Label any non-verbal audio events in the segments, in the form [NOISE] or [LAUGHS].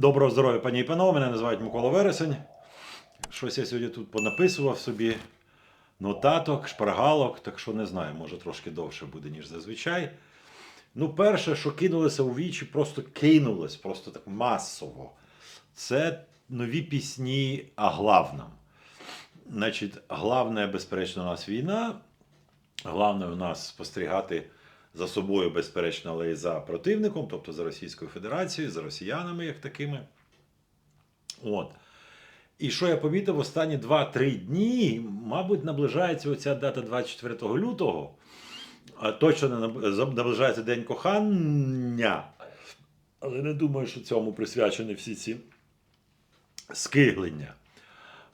Доброго здоров'я, пані і панове. Мене називають Микола Вересень. Щось я сьогодні тут понаписував собі нотаток, шпаргалок, так що не знаю, може трошки довше буде, ніж зазвичай. Ну, перше, що кинулося у вічі, просто кинулось, просто так масово. Це нові пісні о главном. Значить, главне, безперечно, у нас війна. Головне у нас спостерігати за собою, безперечно, але і за противником, тобто за Російською Федерацією, за росіянами як такими. От. І що я помітив останні 2-3 дні, мабуть, наближається оця дата 24 лютого. Точно не наб- наближається День кохання. Але не думаю, що цьому присвячені всі ці скиглення.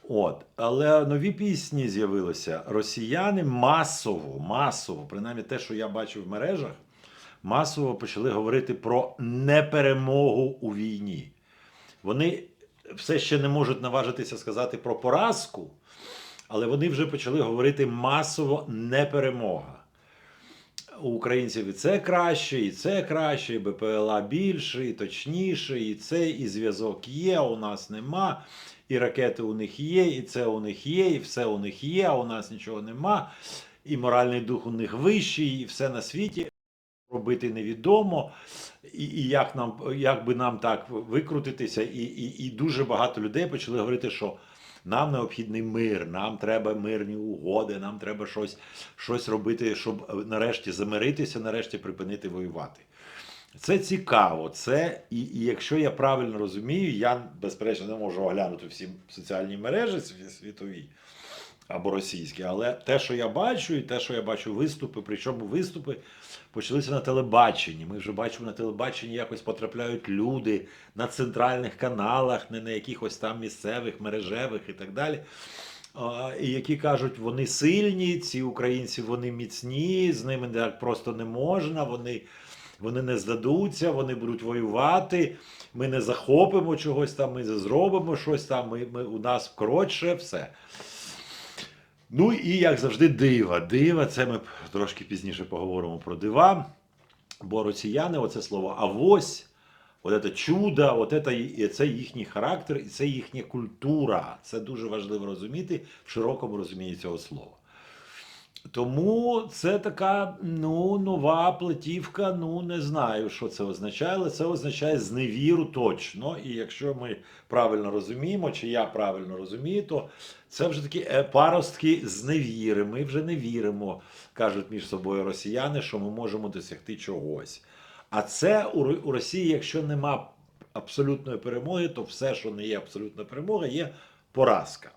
От. Але нові пісні з'явилися. Росіяни масово, масово, принаймні те, що я бачив в мережах, масово почали говорити про неперемогу у війні. Вони все ще не можуть наважитися сказати про поразку, але вони вже почали говорити масово неперемога. У українців і це краще, і це краще, і БПЛА більше, і точніше, і це, і зв'язок є, у нас нема, і ракети у них є, і це у них є, і все у них є, а у нас нічого нема, і моральний дух у них вищий, і все на світі робити невідомо, і, і як, нам, як би нам так викрутитися, і, і, і дуже багато людей почали говорити, що нам необхідний мир, нам треба мирні угоди, нам треба щось, щось робити, щоб е, нарешті замиритися, нарешті припинити воювати. Це цікаво. Це, і, і якщо я правильно розумію, я безперечно не можу оглянути всі соціальні мережі світові або російські, але те, що я бачу, і те, що я бачу виступи, причому виступи почалися на телебаченні. Ми вже бачимо на телебаченні, якось потрапляють люди на центральних каналах, не на якихось там місцевих, мережевих і так далі. І які кажуть, вони сильні, ці українці вони міцні, з ними так просто не можна, вони, вони не здадуться, вони будуть воювати, ми не захопимо чогось там, ми зробимо щось там, ми, ми, у нас коротше все. Ну і як завжди, дива. Дива, це ми трошки пізніше поговоримо про дива. Бо росіяни, оце слово авось, от це чудо, от це, це їхній характер, і це їхня культура. Це дуже важливо розуміти в широкому розумінні цього слова. Тому це така ну, нова платівка. Ну не знаю, що це означає, але це означає зневіру точно. І якщо ми правильно розуміємо, чи я правильно розумію, то це вже такі е, паростки зневіри. Ми вже не віримо, кажуть між собою росіяни, що ми можемо досягти чогось. А це у, Ро- у Росії, якщо нема абсолютної перемоги, то все, що не є абсолютна перемога, є поразка.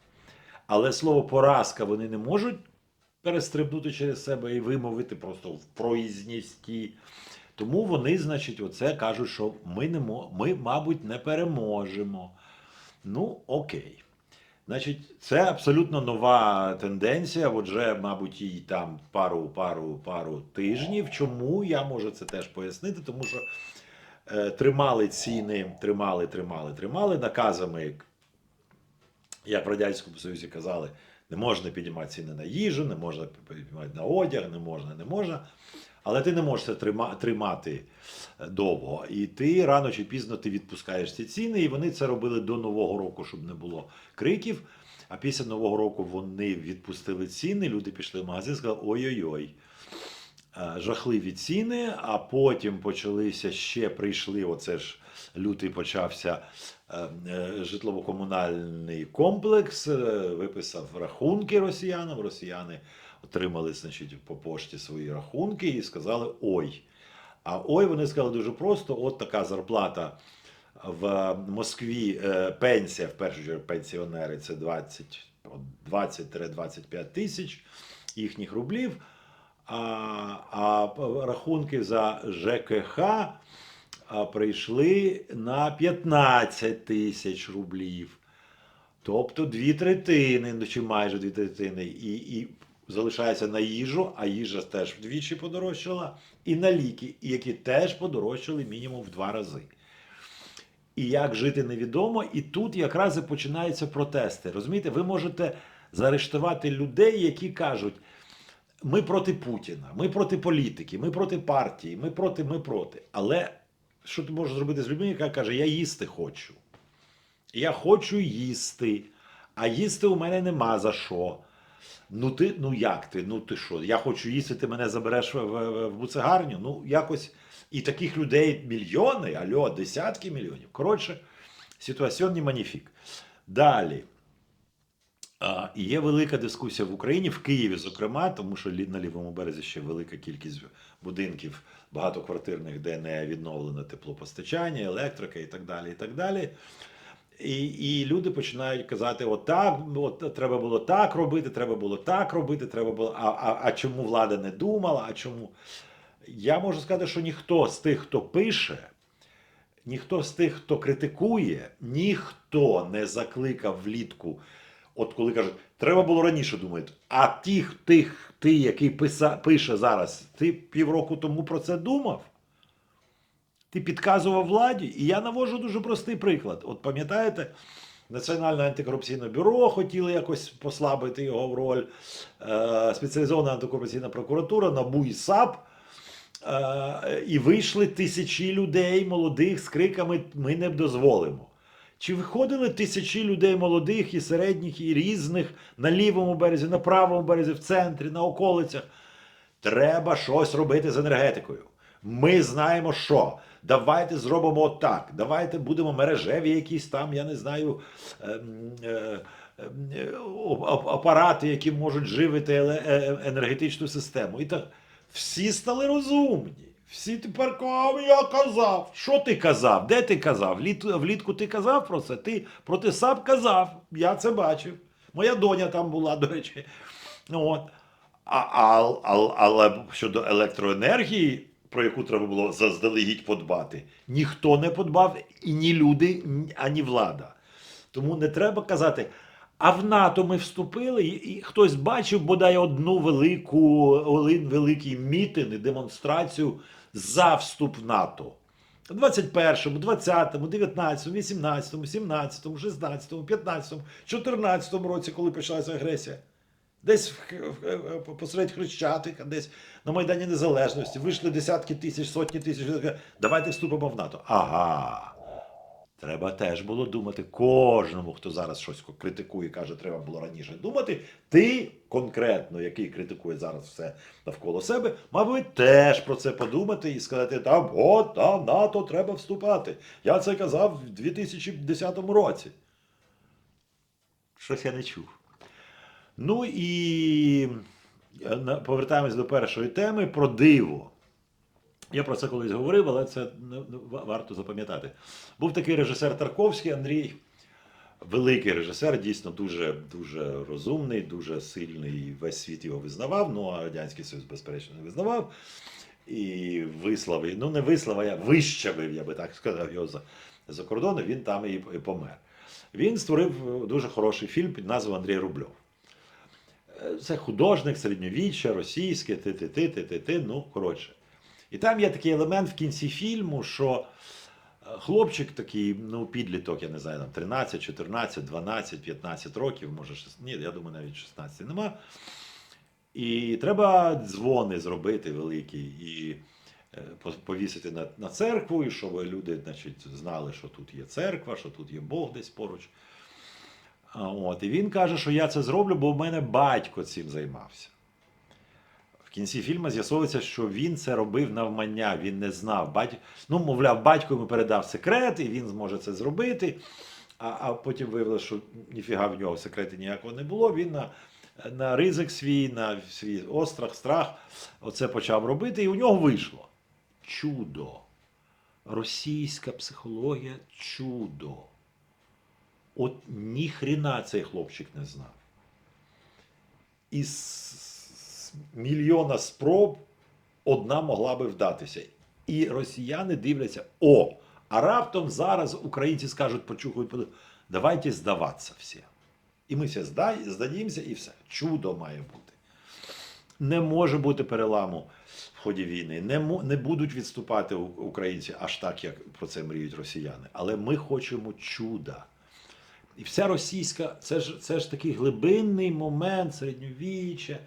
Але слово поразка вони не можуть перестрибнути через себе і вимовити просто в проїзністі. Тому вони, значить, оце кажуть, що ми, не ми, мабуть, не переможемо. Ну, окей. Значить, це абсолютно нова тенденція. Отже, мабуть, їй там пару, пару, пару тижнів. Чому я можу це теж пояснити? Тому що е, тримали ціни, тримали, тримали, тримали наказами, як в Радянському Союзі казали, не можна підіймати ціни на їжу, не можна підіймати на одяг, не можна, не можна. Але ти не можеш це тримати е, довго. І ти рано чи пізно ти відпускаєш ці ціни, і вони це робили до Нового року, щоб не було криків. А після Нового року вони відпустили ціни, люди пішли в магазин і сказали: ой-ой-ой. е, Жахливі ціни, а потім почалися ще прийшли. Оце ж лютий почався е, е, житлово-комунальний комплекс, е, виписав рахунки росіянам. Росіяни отримали значить, по пошті свої рахунки і сказали ой. А ой, вони сказали дуже просто: от така зарплата в Москві, е, пенсія, в першу чергу, пенсіонери це 20, от 20-25 тисяч їхніх рублів. А, а рахунки за ЖКХ а, прийшли на 15 тисяч рублів. Тобто дві третини, ну, чи майже дві третини, і, і залишається на їжу, а їжа теж вдвічі подорожчала, і на ліки, які теж подорожчали мінімум в два рази. І як жити невідомо, і тут якраз і починаються протести. Розумієте, ви можете заарештувати людей, які кажуть: ми проти Путіна, ми проти політики, ми проти партії, ми проти, ми проти. Але що ти можеш зробити з людьми, яка каже, я їсти хочу. Я хочу їсти, а їсти у мене нема за що. Ну ти, ну як ти? Ну ти що? Я хочу їсти, ти мене забереш в, в, в буцегарню. Ну, якось. І таких людей мільйони, альо, десятки мільйонів. Коротше, ситуаціонний маніфік. Далі. Є велика дискусія в Україні, в Києві, зокрема, тому що на лівому березі ще велика кількість будинків багатоквартирних, де не відновлено теплопостачання, електрика і так далі. І так далі. І, і люди починають казати: отак, от треба було так робити, треба було так робити, треба було. А, а, а чому влада не думала? А чому? Я можу сказати, що ніхто з тих, хто пише, ніхто з тих, хто критикує, ніхто не закликав влітку. От коли кажуть, треба було раніше думати, а тих, тих, ти, який писа, пише зараз, ти півроку тому про це думав? Ти підказував владі, і я навожу дуже простий приклад. От пам'ятаєте, Національне антикорупційне бюро хотіли якось послабити його в роль, е, спеціалізована антикорупційна прокуратура, НАБУ і САП. Е, і вийшли тисячі людей молодих з криками Ми не дозволимо. Чи виходили тисячі людей молодих і середніх, і різних на лівому березі, на правому березі, в центрі, на околицях? Треба щось робити з енергетикою. Ми знаємо, що. Давайте зробимо так. Давайте будемо мережеві якісь там, я не знаю, ем, е, ем, е, апарати, які можуть живити е- енергетичну систему. І так всі стали розумні. Всі тепер кажуть, я казав. Що ти казав? Де ти казав? Вліт, влітку ти казав про це? Ти проти САП казав. Я це бачив. Моя доня там була, до речі. От. А, а, а, але щодо електроенергії, про яку треба було заздалегідь подбати, ніхто не подбав, і ні люди, ані влада. Тому не треба казати. А в НАТО ми вступили, і, хтось бачив бодай одну велику, великий мітинг, демонстрацію за вступ в НАТО. У 21-му, 20-му, 19-му, 18-му, 17-му, 16-му, 15-му, 14-му році, коли почалася агресія. Десь в, в- посеред Хрещатика, десь на Майдані Незалежності вийшли десятки тисяч, сотні тисяч. Давайте вступимо в НАТО. Ага. Треба теж було думати кожному, хто зараз щось критикує, каже, треба було раніше думати. Ти конкретно, який критикує зараз все навколо себе, мабуть, теж про це подумати і сказати, там, от, там, НАТО треба вступати. Я це казав в 2010 році. Щось я не чув. Ну і е, повертаємось до першої теми про диво. Я про це колись говорив, але це не- не варто запам'ятати. Був такий режисер Тарковський Андрій, великий режисер, дійсно дуже, дуже розумний, дуже сильний. Весь світ його визнавав, ну а Радянський Союз, безперечно, не визнавав. І вислав, ну не вислав, а я вищавив, я би так сказав, його за, за кордону, він там і, і помер. Він створив дуже хороший фільм під назвою Андрій Рубльов. Е, Це художник середньовіччя, російське, ти-ти-ти, ти-ти-ти, ну коротше. І там є такий елемент в кінці фільму, що е, хлопчик такий, ну, підліток, я не знаю, там 13, 14, 12, 15 років, може, 16, ні, я думаю, навіть 16 нема. І треба дзвони зробити великі і е, повісити на, на церкву, і щоб люди значить, знали, що тут є церква, що тут є Бог десь поруч. От, і він каже, що я це зроблю, бо в мене батько цим займався. В кінці фільму з'ясовується, що він це робив навмання, він не знав. Бать... Ну, мовляв, батько йому передав секрет, і він зможе це зробити. А, а потім виявилося, що ніфіга в нього секрету ніякого не було. Він на, на ризик свій, на свій острах, страх оце почав робити, і у нього вийшло. Чудо. Російська психологія чудо. От ніхрена цей хлопчик не знав. Мільйона спроб одна могла би вдатися. І росіяни дивляться: о, а раптом зараз українці скажуть, почухають, давайте здаватися всі. І ми здай, здадімося, і все. Чудо має бути. Не може бути переламу в ході війни. Не, не будуть відступати українці аж так, як про це мріють росіяни. Але ми хочемо чуда. І вся російська, це ж, це ж такий глибинний момент середньовіччя.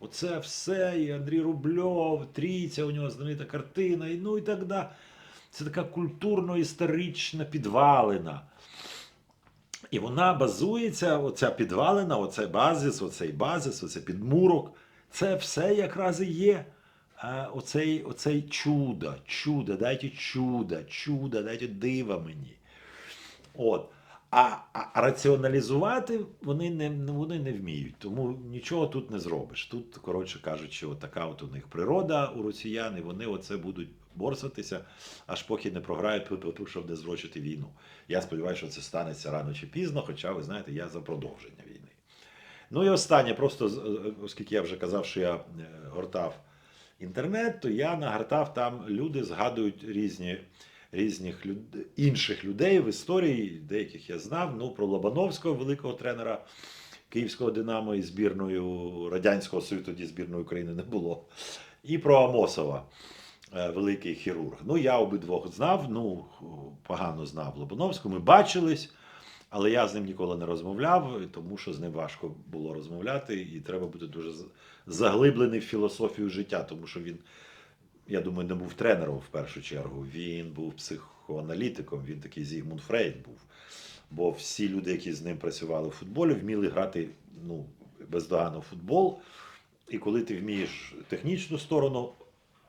Оце все, і Андрій Рубльов, Трійця, у нього знаменита картина, і ну і так далі. це така культурно-історична підвалина. І вона базується, оця підвалина, оцей базис, оцей базис, оцей підмурок. Це все якраз і є. А, оцей, оцей чудо, чудо, дайте чудо, чудо, дайте дива мені. От. А, раціоналізувати вони не, вони не вміють, тому нічого тут не зробиш. Тут, коротше кажучи, така от у них природа у росіян, і вони оце будуть борсатися, аж поки не програють ту, щоб не зрочити війну. Я сподіваюся, що це станеться рано чи пізно, хоча, ви знаєте, я за продовження війни. Ну і останнє, просто е, оскільки я вже казав, що я е, гортав інтернет, то я нагортав там люди згадують різні. Різних люд... інших людей в історії, деяких я знав. Ну, про Лобановського, великого тренера Київського Динамо і збірною Радянського Союзу, тоді збірної України не було. І про Амосова, е, великий хірург. Ну, я обидвох знав, ну, погано знав Лобановського. Ми бачились, але я з ним ніколи не розмовляв, тому що з ним важко було розмовляти, і треба бути дуже заглиблений в філософію життя, тому що він я думаю, не був тренером в першу чергу. Він був психоаналітиком, він такий Зігмунд Фрейд був. Бо всі люди, які з ним працювали в футболі, вміли грати ну, бездоганно в футбол. І коли ти вмієш технічну сторону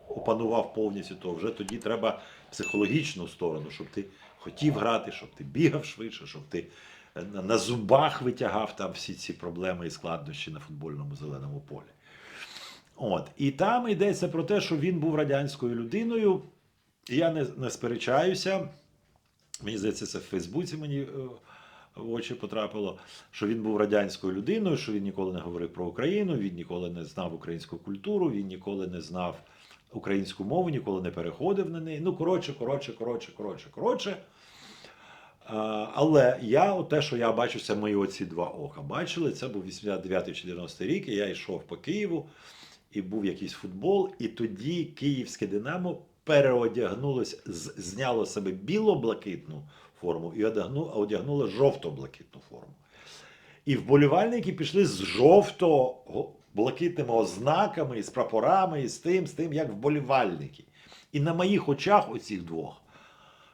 опанував повністю, то вже тоді треба психологічну сторону, щоб ти хотів грати, щоб ти бігав швидше, щоб ти е, на- на зубах витягав там всі ці проблеми і складнощі на футбольному зеленому полі. От. І там йдеться про те, що він був радянською людиною. І я не, не сперечаюся. Мені здається, це в Фейсбуці мені е, в очі потрапило, що він був радянською людиною, що він ніколи не говорив про Україну, він ніколи не знав українську культуру, він ніколи не знав українську мову, ніколи не переходив на неї. Ну, коротше, коротше, коротше, коротше, коротше. Але я, те, що я бачу, це мої оці два ока. Бачили, це був 89 чи 90 рік, і я йшов по Києву, і був якийсь футбол, і тоді київське Динамо переодягнулось, зняло себе біло-блакитну форму і одягнуло жовто-блакитну форму. І вболівальники пішли з жовто-блакитними ознаками, і з прапорами, і з тим, з тим, як вболівальники. І на моїх очах оцих двох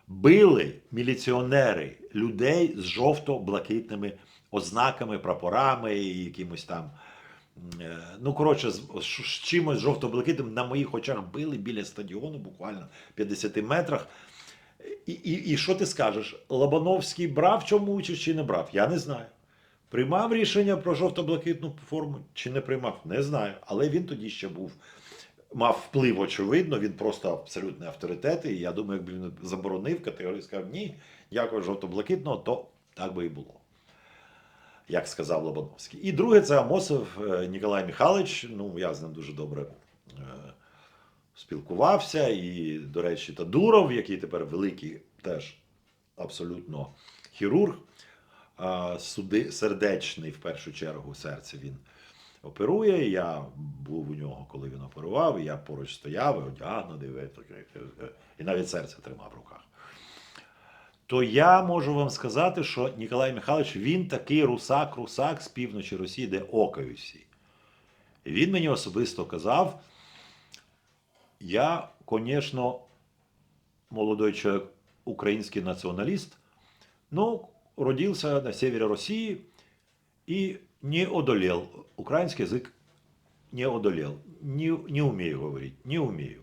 били міліціонери людей з жовто-блакитними ознаками, прапорами і якимось там. Е, Ну, коротше, з, з чимось жовто-блакитним на моїх очах били біля стадіону, буквально в 50 метрах. І, і, і що ти скажеш? Лобановський брав чому участь чи не брав? Я не знаю. Приймав рішення про жовто-блакитну форму чи не приймав? Не знаю. Але він тоді ще був. Мав вплив, очевидно, він просто абсолютний авторитет. І я думаю, якби він заборонив категорію, сказав ні, дякую жовто-блакитного, то так би і було. Як сказав Лобановський. І друге, це Амосов е, Ніколай Михайлович. Ну, я з ним дуже добре е, спілкувався. І, до речі, Тадуров, який тепер великий, теж абсолютно хірург, суди, сердечний в першу чергу серце він оперує. Я був у нього, коли він оперував, я поруч стояв, і одягнений, і навіть серце тримав в руках. То я можу вам сказати, що Ніколай Михайлович він такий русак-русак з півночі Росії, де окають всі. І він мені особисто казав, я, звісно, молодой человек, украинский националист, но родился на севере России и не одолел. Украинский язык не одолел. Не, не умею говорить, не умею.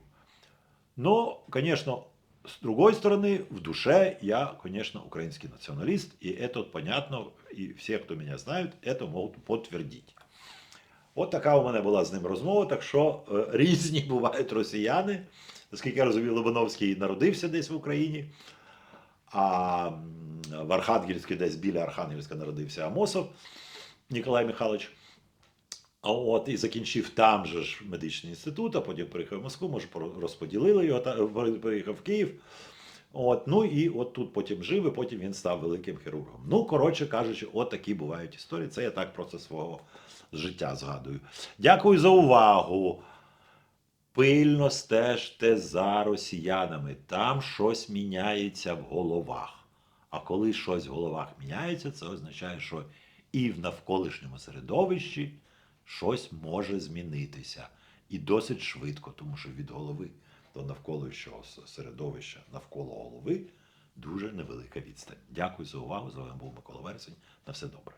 Но, конечно, с другой стороны, в душе я, конечно, украинский националист, и это понятно, и все, кто меня знают, это могут подтвердить. От така у мене була з ним розмова, так що е, [LAUGHS] різні бувають росіяни. Наскільки я розумію, Лобановський народився десь в Україні, а м, в Архангельську десь біля Архангельська народився Амосов Ніколай Михайлович. От, і закінчив там же ж медичний інститут, а потім приїхав в Москву, може, розподілили його, та- переїхав в Київ. От, ну і от тут потім жив, і потім він став великим хірургом. Ну, коротше кажучи, от такі бувають історії. Це я так просто свого життя згадую. Дякую за увагу. Пильно стежте за росіянами. Там щось міняється в головах. А коли щось в головах міняється, це означає, що і в навколишньому середовищі щось може змінитися. І досить швидко, тому що від голови до навколишнього середовища навколо голови дуже невелика відстань. Дякую за увагу. З вами був Микола Вересень. На все добре.